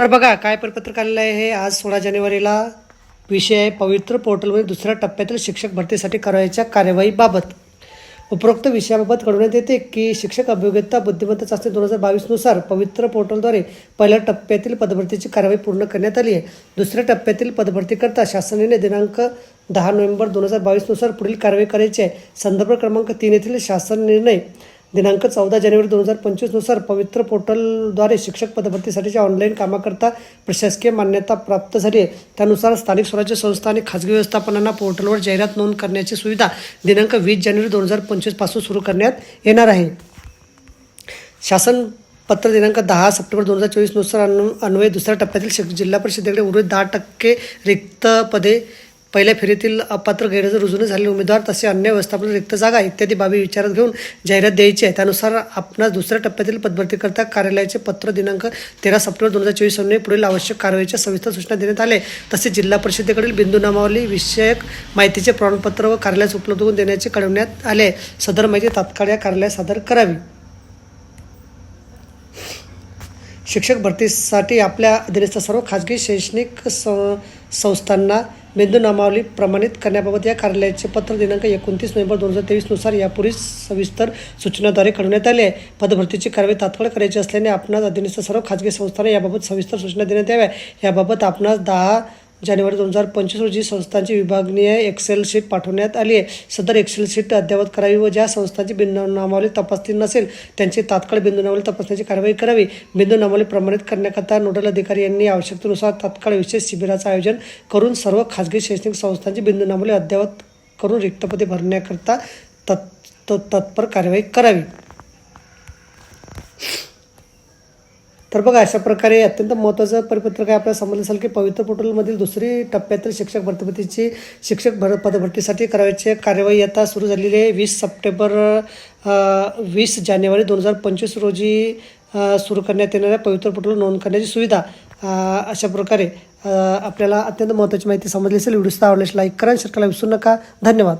तर बघा काय परिपत्रक आलेलं आहे हे आज सोळा जानेवारीला. विषय आहे पवित्र पोर्टलमध्ये दुसऱ्या टप्प्यातील शिक्षक भरतीसाठी करायच्या कार्यवाहीबाबत. उपरोक्त विषयाबाबत कळवण्यात येते की शिक्षक अभियोग्यता बुद्धिमत्ता चाचणी दोन हजार बावीसनुसार पवित्र पोर्टलद्वारे पहिल्या टप्प्यातील पदभरतीची कार्यवाही पूर्ण करण्यात आली आहे. दुसऱ्या टप्प्यातील पदभरतीकरता शासनाने दिनांक दहा नोव्हेंबर दोन हजार बावीसनुसार पुढील कारवाई करायची आहे. संदर्भ क्रमांक तीन येथील शासन निर्णय दिनांक चौदा जानेवारी दोन हजार पंचवीसनुसार पवित्र पोर्टलद्वारे शिक्षक पदभरतीसाठीच्या ऑनलाईन कामाकरता प्रशासकीय मान्यता प्राप्त झाली आहे. त्यानुसार स्थानिक स्वराज्य संस्था आणि खाजगी व्यवस्थापनांना पोर्टलवर जाहिरात नोंद करण्याची सुविधा दिनांक वीस जानेवारी दोन हजार पंचवीसपासून सुरू करण्यात येणार आहे. शासन पत्र दिनांक दहा सप्टेंबर दोन हजार चोवीसनुसार अनु अन्वये दुसऱ्या टप्प्यातील शिक जिल्हा परिषदेकडे उर्वरित दहा टक्के रिक्त पदे पहिल्या फेरीतील अपात्र गैरहजर रुजून झालेले उमेदवार तसे अन्य व्यवस्थापन रिक्त जागा इत्यादी बाबी विचारात घेऊन जाहिरात द्यायची आहे. त्यानुसार आपणास दुसऱ्या टप्प्यातील पदभरतीकरता कार्यालयाचे पत्र दिनांक तेरा सप्टेंबर दोन हजार चोवीस पुढील आवश्यक कारवाईच्या सविस्तर सूचना देण्यात आले तसेच जिल्हा परिषदेकडील बिंदू नामावली विषयक माहितीचे प्रमाणपत्र व कार्यालयास उपलब्ध करून देण्याचे कळवण्यात आले सदर माहिती तात्काळ या कार्यालयात सादर करावी. शिक्षक भरतीसाठी आपल्या अधीनस्थ सर्व खाजगी शैक्षणिक सं संस्थांना मेंदू नामावली प्रमाणित करण्याबाबत या कार्यालयाचे पत्र दिनांक एकोणतीस नोव्हेंबर दोन हजार तेवीसनुसार यापूर्वी सविस्तर सूचनाद्वारे कळवण्यात आले आहे. पदभरतीची कारवाई तात्काळ करायची असल्याने आपणास अधीनस्थ सर्व खाजगी संस्थांना याबाबत सविस्तर सूचना देण्यात याव्या. याबाबत आपणास दहा जानेवारी दोन हजार पंचवीस रोजी संस्थांची विभागनीय एक्सेल शीट पाठवण्यात आली आहे. सदर एक्सेल शीट अद्ययावत करावी व ज्या संस्थांची बिंदू नामावली तपासली नसेल त्यांची तात्काळ बिंदू नामावली तपासण्याची कारवाई करावी. बिंदू नामावली प्रमाणित करण्याकरता नोडल अधिकारी यांनी आवश्यकतेनुसार तात्काळ विशेष शिबिराचं आयोजन करून सर्व खाजगी शैक्षणिक संस्थांची बिंदू नामावली अद्ययावत करून रिक्तपदे भरण्याकरता तत् त- तत्पर कारवाई करावी. तर बघा अशा प्रकारे अत्यंत महत्त्वाचं परिपत्रक आहे आपल्याला समजलं असेल की पवित्र पोर्टलमधील दुसरी टप्प्यातील शिक्षक भरतीची शिक्षक भर पदभरतीसाठी करावयाची कार्यवाही आता सुरू झालेली आहे. वीस सप्टेंबर वीस जानेवारी दोन हजार पंचवीस रोजी सुरू करण्यात येणाऱ्या पवित्र पोर्टल नोंद करण्याची सुविधा अशा प्रकारे आपल्याला अत्यंत महत्त्वाची माहिती समजली असेल. व्हिडिओ आवडल्यास लाईक करा शेअर करायला विसरू नका. धन्यवाद.